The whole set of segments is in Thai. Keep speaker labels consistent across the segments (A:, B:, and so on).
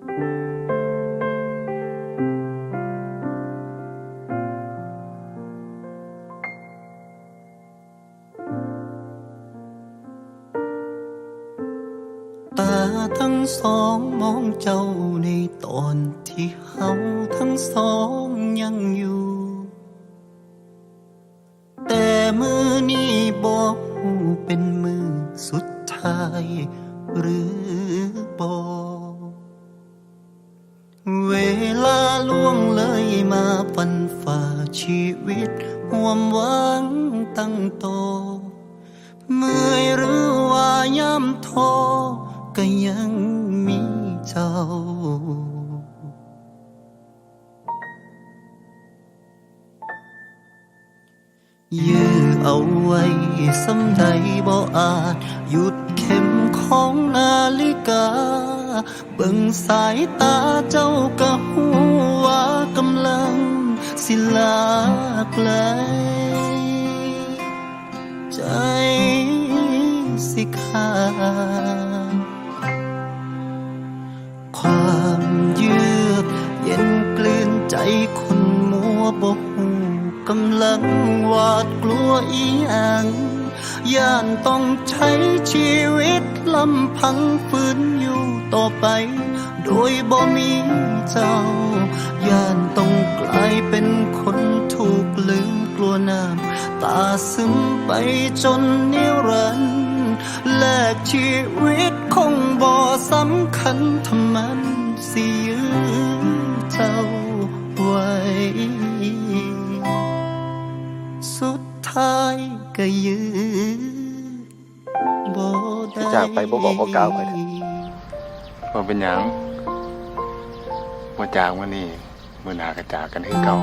A: ตาทั้งสองมองเจ้าในตอนที่เฮาทั้งสองยังอยู่ แต่มือนี้บอกหูเป็นมือสุดท้ายหรือบอก เวลาล่วงเลยมาฟันฝ่าชีวิตห่วมหวังตั้งโต เมื่อยหรือว่าย่ำท้อก็ยังมีเจ้ายื้อเอาไว้สำใดบ่อาจ หยุดเข็มของนาฬิกา เบิ่งสายตาเจ้าก็หูว่ากำลังสิลาไกลใจสิขาดความเยือกเย็นกลืนใจคนมัวบกกำลังหวาดกลัวอีหยัง ย่านต้องใช้ชีวิตลำพังฝืนอยู่ต่อไป โดยบ่มีเจ้า ย่านต้องกลายเป็นคนถูกลืมกลัวน้ำตาซึมไปจนนิรันดร์แลกชีวิตคงบ่สำคัญทำมันสิยื้อเจ้าไว้ สุดท้ายก็ยื้อ
B: จากไปบ่บอกบ่กล่าวไปเถอะ
C: ว่าเป็นหยังว่าจากวันนี้มื่อหนากระจากกันให้เก่า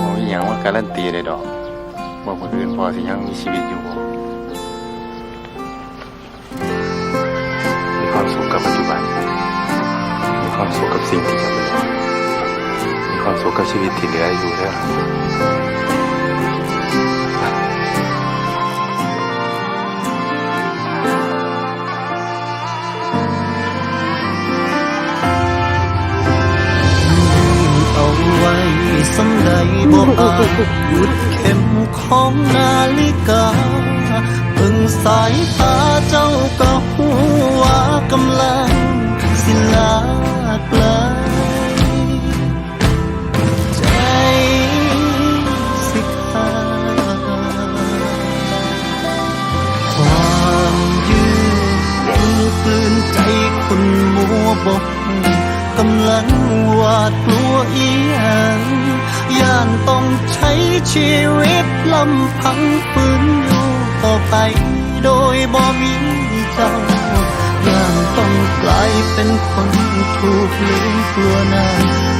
C: บ่มีหยังว่าการันตีได้ดอกว่าคนอื่นพอสิยังมีชีวิตอยู่บ่มีความสุขกับปัจจุบัน มีความสุขกับสิ่งที่จะเหลือมีความสุขกับชีวิตที่เหลืออยู่เด้อ
A: สำใดบ่อาจหยุดเข็มของนาฬิกาเพิ่งสายตาเจ้าก็หูว่ากำลังสิลาไกลใจสิขาความยืดย็นกลืนใจคนมัวบอกกำลังหวาดกลัวอีหยังย่า ใช้ชีวิตลำพังฝืนอยู่ต่อไป โดยบ่มีเจ้าย่านต้องกลายเป็นคนถูกลืมกลัวน้า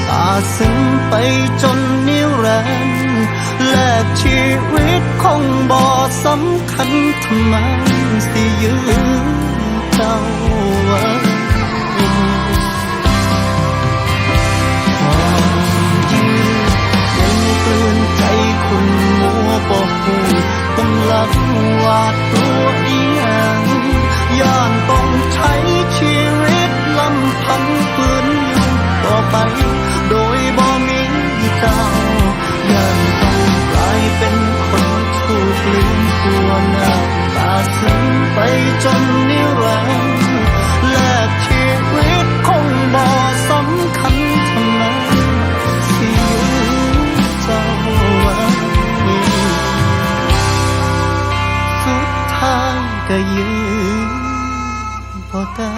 A: ตาซึ้งไปจนนิรันดร์แลกชีวิตคงบ่สำคัญทำไมสิยืนเจ้า ลืมกลัวหน้าตาซึ้งไปจนนิรันดร์แลกชีวิตคงบ่สำคัญทำไมสิยืนเจ้าไว้สุดท้ายก็ยืนบ่ได้